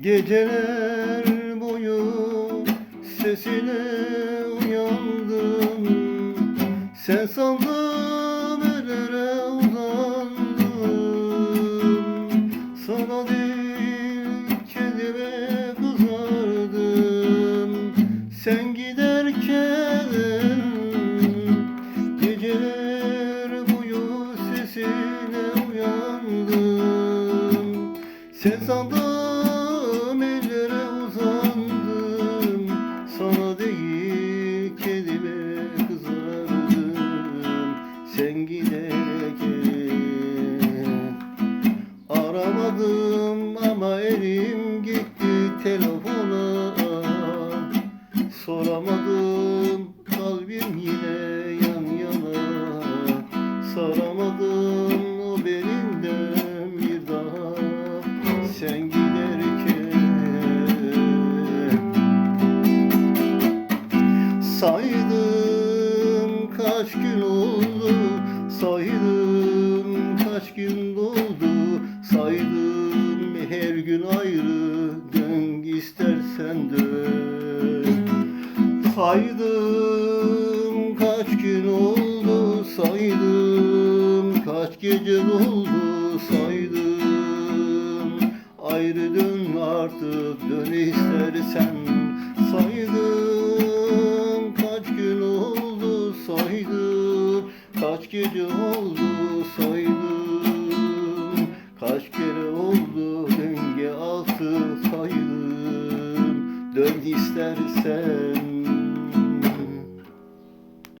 Geceler boyu sesine uyandım. Sen sandım ellere uzandım. Sana değil kendime kızardım. Sen giderken Geceler boyu sesine uyandım. Sen sandım Aramadım ama elim gitti telefona. Soramadım kalbim yine yan yana. Saramadım o belinden bir daha. Sen giderken Saydım kaç gün oldu her gün ayrı Dön istersen dön Saydım kaç gün oldu Saydım kaç gece doldu Saydım. Ayrı dön artık Dön istersen. Saydım kaç gün oldu Saydım. Kaç gece oldu Saydım. Kaç kere istersen